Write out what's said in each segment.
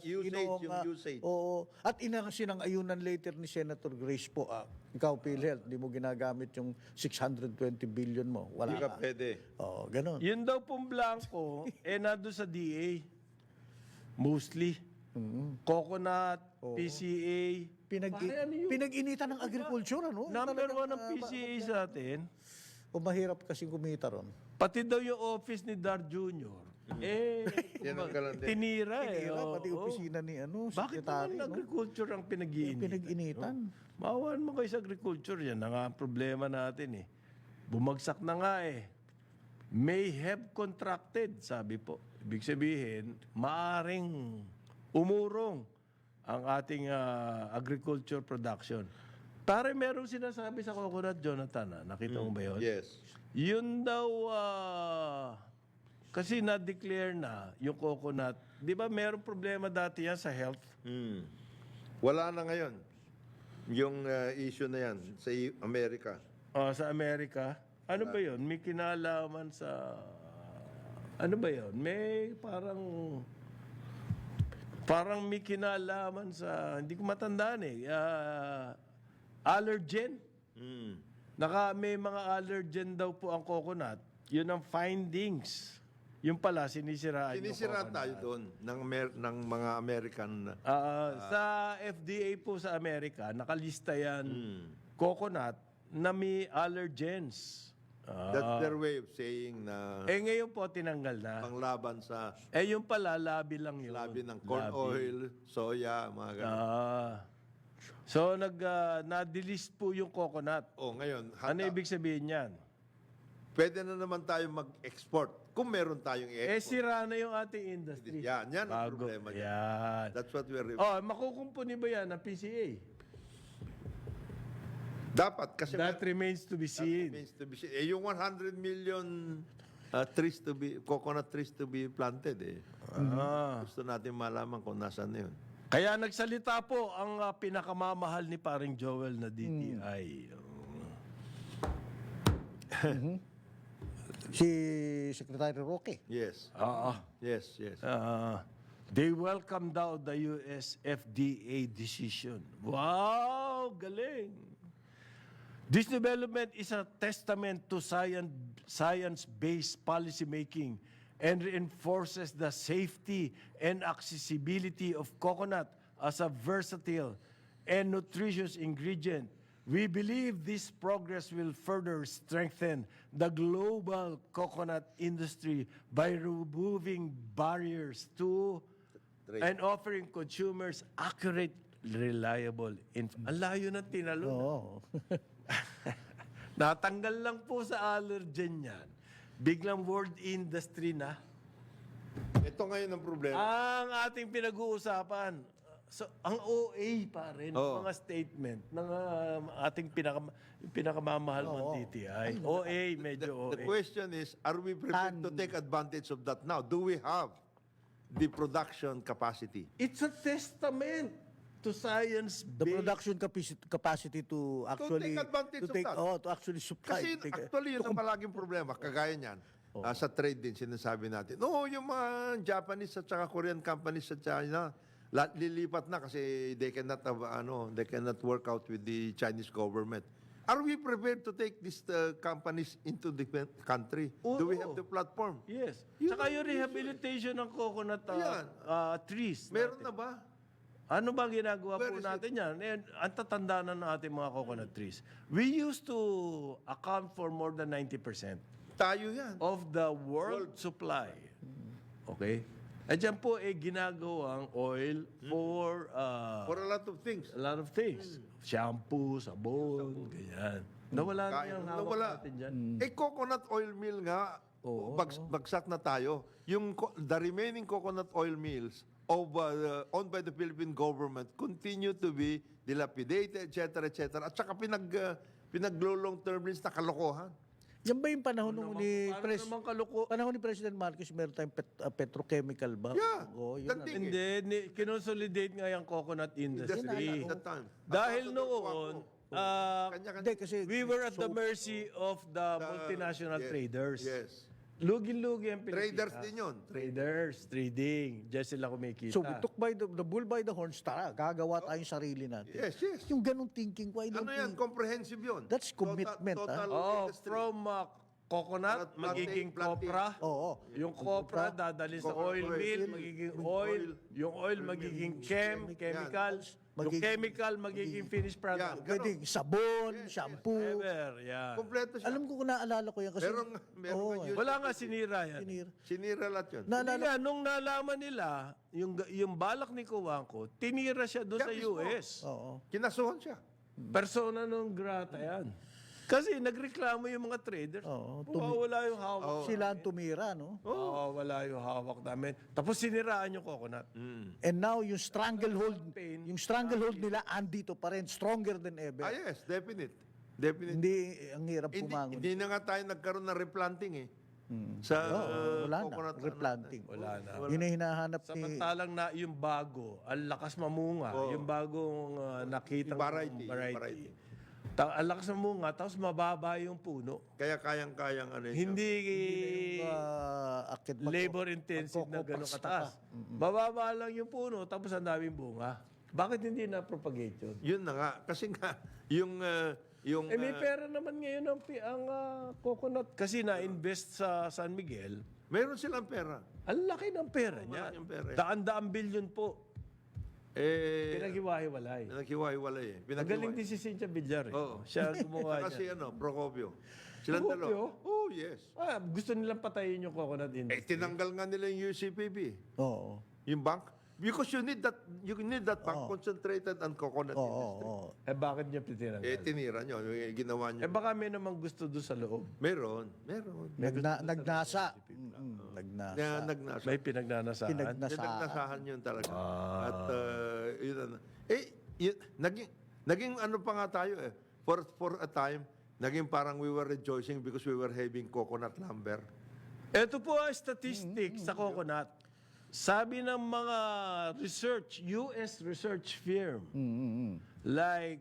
usage, Ginoong, yung ah, usage. Oo. At inang sinang-ayunan later ni Senator Grace po, ah, ikaw, PhilHealth, hindi mo ginagamit yung 620 billion mo. Wala Hindi ka ka. pwede. Oo, ganun. Yun daw pong blanco, eh nando sa DA. Mostly. Coconut, PCA. Pinag Pare, ano yun? pinag-initan ng agriculture, ano? Number Talagang, one ng ah, PCA sa atin. O mahirap kasi kumita ron. Pati daw yung office ni Dar Jr. Eh, Tinanggalan din. tinira eh. Tinira, oo. pati opisina ni ano, Bakit secretary, naman no? agriculture ang pinag-iinit? Pinag-initan. Maawan mo kayo sa agriculture, yan na nga ang problema natin eh. Bumagsak na nga eh. May have contracted, sabi po. Ibig sabihin, maaring umurong ang ating ah, agriculture production. Pare, merong sinasabi sa coconut, Jonathan, ah. nakita mo ba yun? Yes. Yun daw, ah, kasi na-declare na yung coconut. Di ba merong problema dati yan sa health? Hmm. Wala na ngayon. Yung uh, issue na yan sa I- Amerika. Oh, sa Amerika. Ano ba 'yon? May kinalaman sa Ano ba 'yon? May parang parang may kinalaman sa hindi ko matandaan eh. Ah, allergen. Hmm. Naka may mga allergen daw po ang coconut. 'Yun ang findings. Yung pala sinisiraan yung Sinisira coconut. tayo doon ng, Amer- ng mga American. Ah, sa FDA po sa Amerika, nakalista yan coconut na may allergens. Ah. That's their way of saying na Eh ngayon po tinanggal na. panglaban sa Eh yung pala labi lang yun. labi ng corn oil, soya, mga ganun. Ah. So nag ah, na-delist po yung coconut. oh, ngayon, Ano hata, ibig sabihin niyan? Pwede na naman tayo mag-export kung meron tayong Eh i-export. sira na yung ating industry. yan, yan ang Bago. problema niya. Yan. That's what we're... Oh, makukumpuni ba yan ng PCA? Dapat, kasi That remains to be seen. means to be, eh, yung 100 million uh, trees to be, coconut trees to be planted eh. Ah. Gusto natin malaman kung nasaan na yun. Kaya nagsalita po ang ah, pinakamamahal ni paring Joel na DTI. Si Secretary Roque. Yes. Ah, ah. Yes, yes. Ah, they welcome daw the US FDA decision. Wow, galing. This development is a testament to science, science-based policy making and reinforces the safety and accessibility of coconut as a versatile and nutritious ingredient. We believe this progress will further strengthen the global coconut industry by removing barriers to and offering consumers accurate, reliable info. Ang layo ng tinalo. Oo. Natanggal lang po sa allergen yan. Biglang world industry na. Ito ngayon ang problema. Ang ating pinag-uusapan, so, ang OA pa rin, Oo. mga statement ng ah, ating pinaka, pinakamamahal ng TTI. OA, medyo The OA. question is, are we prepared to take advantage of that now? Do we have the production capacity? It's a testament to science The production capacity, capacity to actually... take advantage to of that. Oh, to actually supply. Kasi Take- actually, yun ang palaging problema. Kagaya niyan, ah, sa trade din, sinasabi natin, no, yung mga Japanese at saka Korean companies sa China, lilipat na kasi they cannot have, ano, they cannot work out with the Chinese government. Are we prepared to take these uh, companies into the country? Do we have Oo. the platform? Yes. Saka yung rehabilitation ng coconut Yan. ah, trees. Meron na ba? Ano ba ginagawa Where po natin yan? Eh, ang tatanda na ng ating mga coconut trees. We used to account for more than 90% Tayo yan. of the world supply. Okay? At dyan po eh ginagawang oil for uh, For a lot of things. a lot of things. Shampoo, sabon, ganyan. Nawala na Kain- yung hawak nawala. natin dyan. Eh, coconut oil mill nga, bags- bagsak na tayo. Yung co- the remaining coconut oil mills of, uh, owned by the Philippine government continue to be dilapidated, etc., etc. At saka pinag, uh, pinaglo-long term lease na kalokohan. Yan ba yung panahon nung ni Paano Pres naman kaluko? panahon ni President Marcos meron tayong pet, uh, petrochemical ba? Yeah. Oo, yun That na. thing Hindi, ni, kinonsolidate nga yung coconut industry. Industry at that time. Dahil noon, Cuaco. ah, Kanya-kanya. Hindi kasi we were at the so- mercy of the multinational yes, traders. Yes. Lugi-lugi ang Pilipinas. Traders din yun. Traders, trading. Diyan sila kumikita. So we took by the, the bull by the horns, tara, gagawa tayong sarili natin. Yes, yes. Yung ganong thinking, why don't Ano yan? we- Comprehensive yun. That's commitment, Total, total Oh, industry. from uh, coconut, Planting, magiging planting. copra. Oo. Yung copra, dadalhin sa oil oil. mill, magiging oil. Yung oil, magiging chem, chemicals. Yung Magiging- chemical, magiging finished product. Pwedeng sabon, shampoo. Ever, yeah. Kompleto siya. Alam ko kung naalala ko yan kasi Meron, meron Oo, nga yun. Wala nga sinira yan. sinir. Sinira lahat yun. Hindi Naalala nga, nung nalaman nila, yung, yung balak ni Kuwangko, tinira siya doon Yan sa mismo. US. Oo. Kinasuhan siya. Persona non grata yan. Kasi nagreklamo yung mga traders. Oo, wala yung hawak. Sila ang tumira, no? Oo, wala yung hawak namin. Tapos siniraan yung coconut. And now yung stranglehold, Pain. yung stranglehold nila andito pa rin, stronger than ever. Ah, yes, definite. Definite. Hindi ang hirap Hindi, pumangon. hindi na nga tayo nagkaroon ng replanting eh. Sa Oo, uh, wala na, coconut. replanting. Wala na. Yun ang hinahanap ni... Samantalang na yung bago, ang lakas mamunga, yung bagong uh, nakita Variety, variety. variety. Ta- ang lakas mamunga, tapos mababa yung puno. Kaya kayang-kayang ano yun. Hindi Uh, akit mag- labor intensive na gano'ng magkokopaks ka kataas. Bababa lang yung puno, tapos ang daming bunga. Bakit hindi na-propagate yun? Yun na nga. Kasi nga, yung, uh, yung, Eh, may uh, pera naman ngayon ang, pi- ang ah, coconut kasi na-invest sa San Miguel. meron silang pera. Ang laki ng pera niya. malaking pera eh. Daan-daan billion po. Eh, Pinaghiwa-hiwalay. naghiwa-hiwalay eh. Magaling Pinaghiwa- din si Cynthia Villar. Eh. Oo. Siya ang gumawa Saka si niya. ano, Procopio. Silang Procopio? dalawa. Oh, yes. Ah, gusto nilang patayin yung coconut Eh, industry. tinanggal nga nila yung UCPB. Oo. Yung bank. Because you need that, you need that bank concentrated on coconut Oo, industry. oo. Eh, bakit niya pitinanggal? Eh, tinira nyo. Yung ginawa Eh, nyo. baka may namang gusto doon sa loob. Meron. Meron. Nagna, nagnasa. Mm, nagnasa. Na, nagnasa. May pinagnanasahan. Pinagnasa. Pinagnasahan yun talaga. Ah. At, uh, yun, ano. eh, yun, naging, naging ano pa nga tayo eh. For, for a time, naging parang we were rejoicing because we were having coconut lumber. Ito po ang statistics sa coconut. Sabi ng mga research, US research firm, like,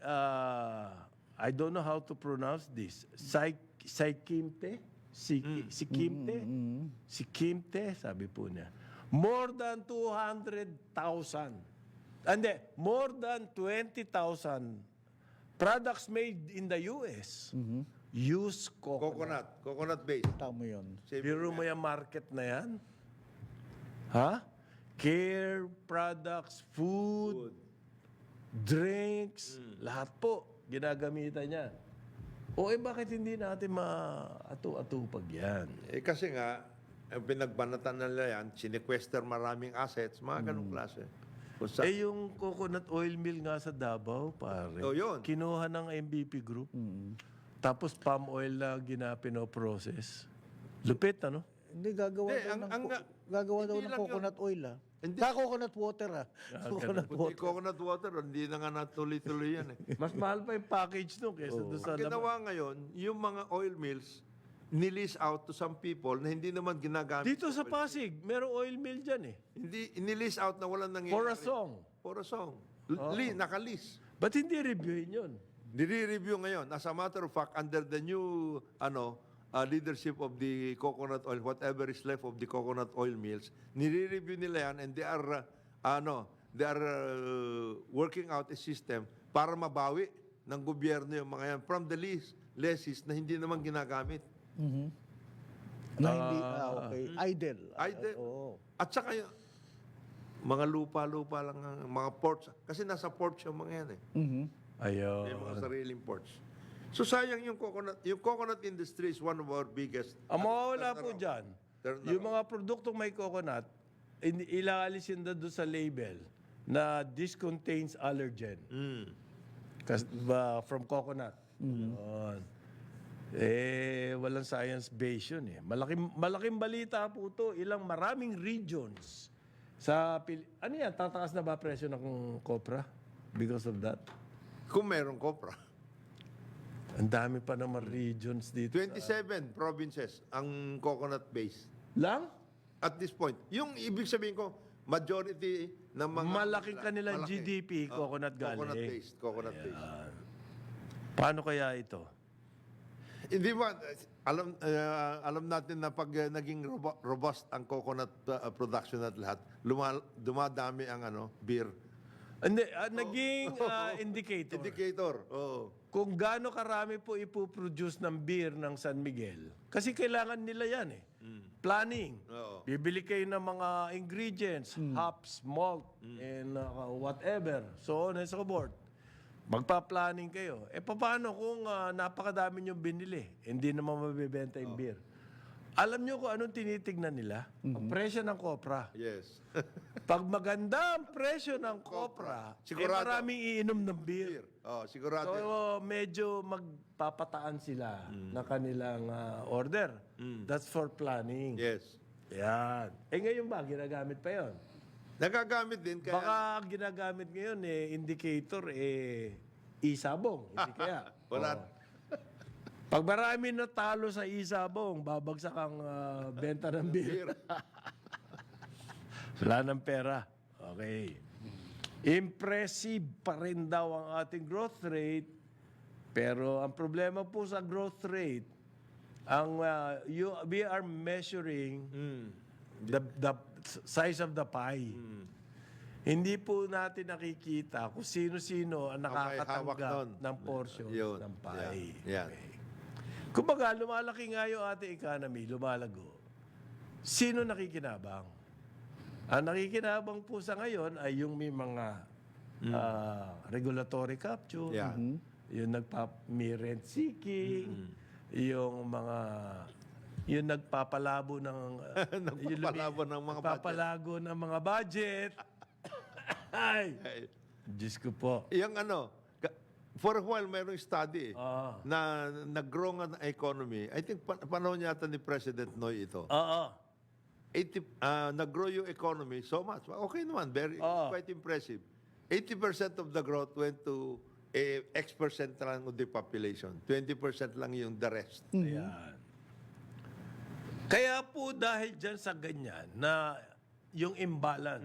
uh, I don't know how to pronounce this, Psy- Psykimte? Siki- Sikimte? Sikimte, sabi po niya. More than 200,000. Hindi, more than 20,000 products made in the US use coconut. Coconut. Coconut based. Tama yun. Biro mo yung market na yan? Ha? Care, products, food, drinks, lahat po ginagamitan niya. O eh bakit hindi natin ma-atu-atupag yan? Eh, kasi nga, ang pinagbanatan nila yan, sinequester maraming assets, mga ganong klase. Kung sa, Eh yung coconut oil mill nga sa Davao, pare. Oh, yun. Kinuha ng MVP Group. Tapos palm oil na gina-pinoprocess. Lupit, ano? Hindi, gagawa Hindi, daw ang- ng, ang- co- gagawa daw hindi ng lang yun. coconut oil, ah. Hindi. Ka coconut water, ah. coconut Kundi water. coconut water, hindi na nga natuloy-tuloy yan eh. Mas mahal pa yung package nung kesa doon sa Ang ginawa ngayon, yung mga oil mills, nilis out to some people na hindi naman ginagamit. Dito sa Pasig, merong oil mill dyan eh. Hindi, inilis out na walang nangyayari. For a song. For a song. Li, nakalis. Ba't hindi reviewin yun? Nire-review ngayon. As a matter of fact, under the new ano uh, leadership of the coconut oil, whatever is left of the coconut oil mills, nire-review nila yan and they are, uh, ano, they are uh, working out a system para mabawi ng gobyerno yung mga yan from the lease, lessees na hindi naman ginagamit. Na hindi, ah, okay. Idle. Ah, Idle. Oo. At saka yung mga lupa-lupa lang, ang- mga ports. Kasi nasa ports yung mga yan eh. Mhm. Ayaw. May mga sariling ports. So sayang yung coconut, yung coconut industry is one of our biggest. Ang mawawala po dyan, yung mga produktong may coconut, in- ilaalisin na doon sa label na this contains allergen. Mm. Kas, ba, from coconut. Yun. Eh, walang science base yun eh. Malaking, malaking balita po to. Ilang maraming regions sa Pil- Ano yan? Tataas na ba presyo ng kopra? Because of that? Kung meron kopra. Ang dami pa naman regions dito. 27 provinces ang coconut base. Lang? At this point. Yung ibig sabihin ko, majority ng mga... Malaking kanilang Malaki. GDP, Oh, coconut galing. Coconut based. Coconut based. Paano kaya ito? Hindi ba, alam uh, alam natin na pag uh, naging robo- robust ang coconut uh, production at lahat, lumal, dumadami ang ano, beer Hindi, ah, naging ah, indicator. indicator. Oo. Kung gaano karami po ipoproduce ng beer ng San Miguel. Kasi kailangan nila yan eh. Planning. Oo. Bibili kayo ng mga ingredients, hops, malt, and uh, whatever, so on and so forth. Magpa-planning kayo. Eh paano kung ah, napakadami nyo binili? Hindi naman mabibenta yung beer. Alam nyo kung anong tinitignan nila? Ang presyo ng kopra. Yes. Pag maganda ang presyo ng kopra, eh Sigurado. maraming iinom ng beer. beer. Oh, sigurado. So, medyo magpapataan sila ng kanilang ah, order. That's for planning. yes. Yan. Eh ngayon ba, ginagamit pa yon? Nagagamit din kaya Baka ang ginagamit ngayon, eh, indicator, eh, isabong. Hindi kaya. Wala. Pag marami na talo sa isabong, babagsak ang ah, benta ng beer. Wala ng pera. Okay. Impressive pa rin daw ang ating growth rate. Pero ang problema po sa growth rate, ang uh, you, we are measuring the, the size of the pie. Hindi po natin nakikita kung sino-sino ang Ang may hawak nakakatanggap nun. ng portion Yun. ng pie. Yan. Yan. Okay. Kumbaga, lumalaki nga yung ating economy, lumalago. Sino nakikinabang? Ang nakikinabang po sa ngayon ay yung may mga ah, regulatory capture, Yeah. yung nagpap may rent seeking, yung mga yung nagpapalabo ng yung Nagpapalabo ng mga budget. nagpapalago ng mga budget. Ay, Eh, Diyos ko po. Yung ano, for a while mayroong study eh, Ah. na nag-grow nga ang economy. I think pa- panahon yata ni President Noy ito. Oo. 80, ah, nag-grow yung economy so much. Okay naman, very Ah. quite impressive. 80% of the growth went to eh, X percent lang of the population. 20% lang yung the rest. Ayan. Kaya po dahil dyan sa ganyan na yung imbalance